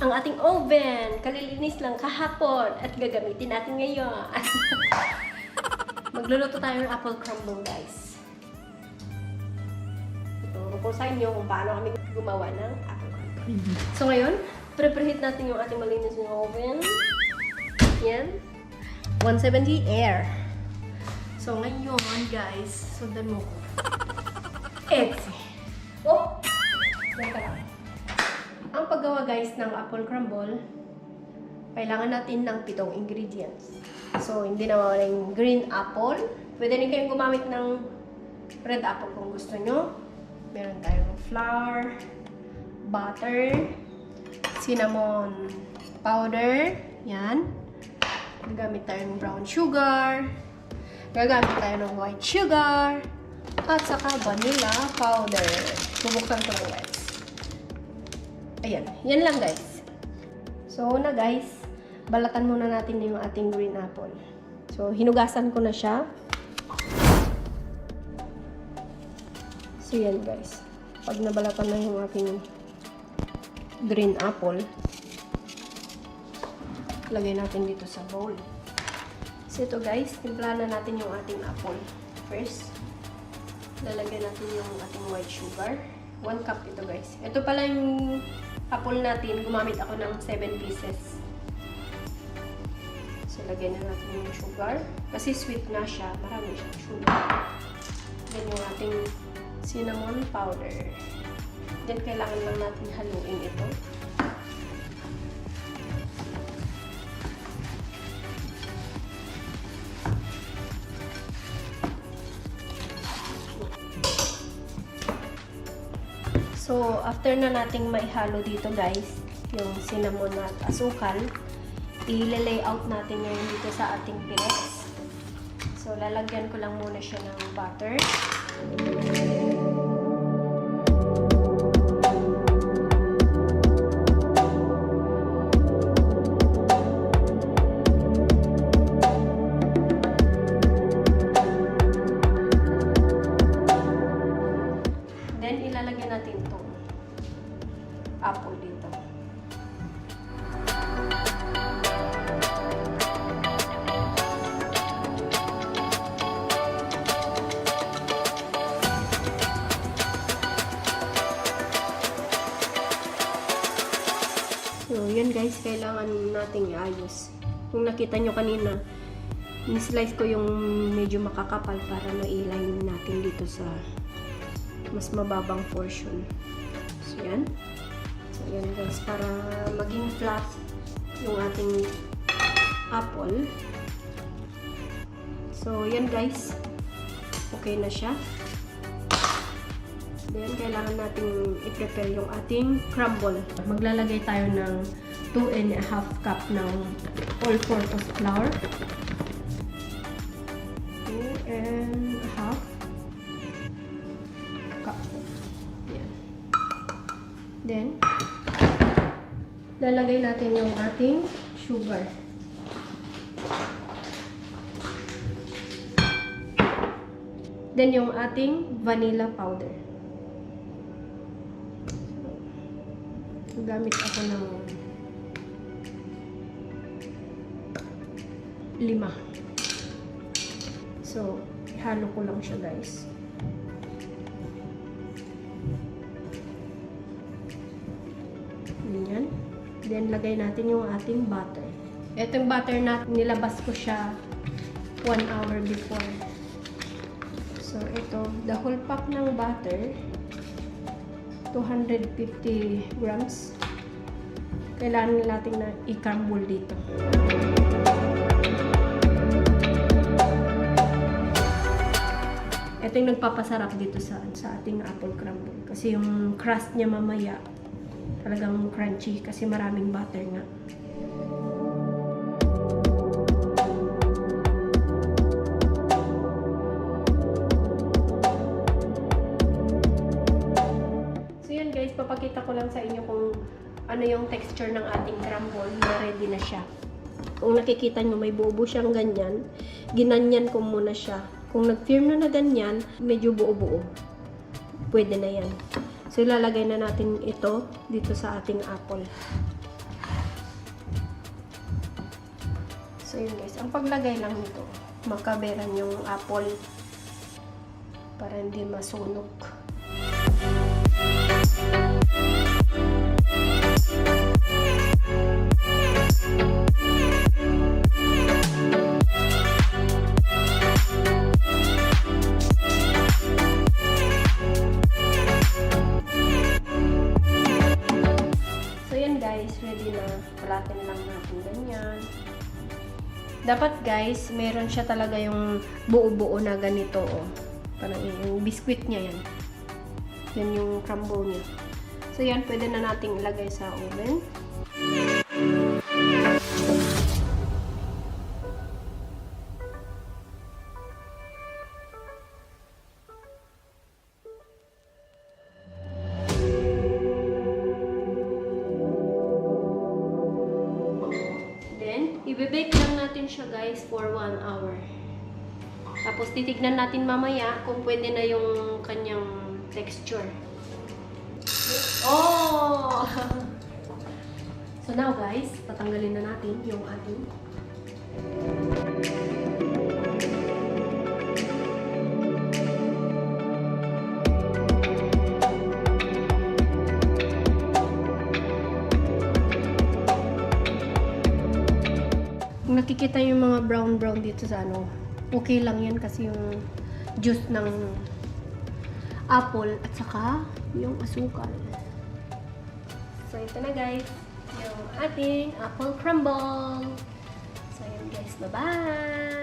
ang ating oven. Kalilinis lang kahapon at gagamitin natin ngayon. Magluluto tayo ng apple crumble, guys. Ituro ko sa inyo kung paano kami gumawa ng apple crumble. So ngayon, prepreheat natin yung ating malinis na oven. Yan. 170 air. So ngayon, guys, sundan mo ko. Etsy. Oh! Ang paggawa guys ng apple crumble, kailangan natin ng pitong ingredients. So, hindi na mawala yung green apple. Pwede rin kayong gumamit ng red apple kung gusto nyo. Meron tayong flour, butter, cinnamon powder, yan. Gagamit tayo ng brown sugar, gagamit tayo ng white sugar, at saka vanilla powder. Bubuksan ko guys. Ayan, yan lang guys. So una guys, balatan muna natin yung ating green apple. So hinugasan ko na siya. So yan guys. Pag nabalatan na yung ating green apple, lagay natin dito sa bowl. So ito guys, timplahan na natin yung ating apple. First, lalagyan natin yung ating white sugar. 1 cup ito guys. Ito pala yung apple natin. Gumamit ako ng 7 pieces. So, lagyan na natin yung sugar. Kasi sweet na siya. Marami siyang sugar. Then yung ating cinnamon powder. Then, kailangan lang natin haluin ito. So, after na nating maihalo dito guys, yung cinnamon at asukal, i-lay out natin ngayon dito sa ating pirex. So, lalagyan ko lang muna siya ng butter. So, yun guys, kailangan nating iayos. Kung nakita nyo kanina, ni-slice ko yung medyo makakapal para ma-align natin dito sa mas mababang portion. So, yan. So, yan guys, para maging flat yung ating apple. So, yan guys. Okay na siya. Then, kailangan nating i-prepare yung ating crumble. Maglalagay tayo ng 2 and a half cup ng all-purpose flour. 2 and a half cup. Yan. Then, lalagay natin yung ating sugar. Then, yung ating vanilla powder. Gamit ako ng lima. So, halo ko lang siya guys. Ganyan. Then, lagay natin yung ating butter. Itong butter na nilabas ko siya 1 hour before. So, ito, the whole pack ng butter, 250 grams. Kailangan natin na i-crumble dito. Ito yung nagpapasarap dito sa, sa ating apple crumble. Kasi yung crust niya mamaya, talagang crunchy kasi maraming butter nga. Ipapakita ko lang sa inyo kung ano yung texture ng ating crumble na ready na siya. Kung nakikita nyo, may buo-buo siyang ganyan. Ginanyan ko muna siya. Kung nag-firm na na ganyan, medyo buo-buo. Pwede na yan. So, ilalagay na natin ito dito sa ating apple. So, yun guys. Ang paglagay lang nito, makaberan yung apple para hindi masunog. Music Dapat guys, meron siya talaga yung buo-buo na ganito oh. Parang yung biscuit niya yan. Yan yung crumble niya. So yan, pwede na nating ilagay sa oven. Then, ibibake lang natin siya guys for 1 hour. Tapos titignan natin mamaya kung pwede na yung kanyang texture. Oh! so now guys, patanggalin na natin yung ating nakikita yung mga brown-brown dito sa ano, okay lang yan kasi yung juice ng apple at saka yung asukal. So, ito na guys, yung ating apple crumble. So, yun guys, bye-bye!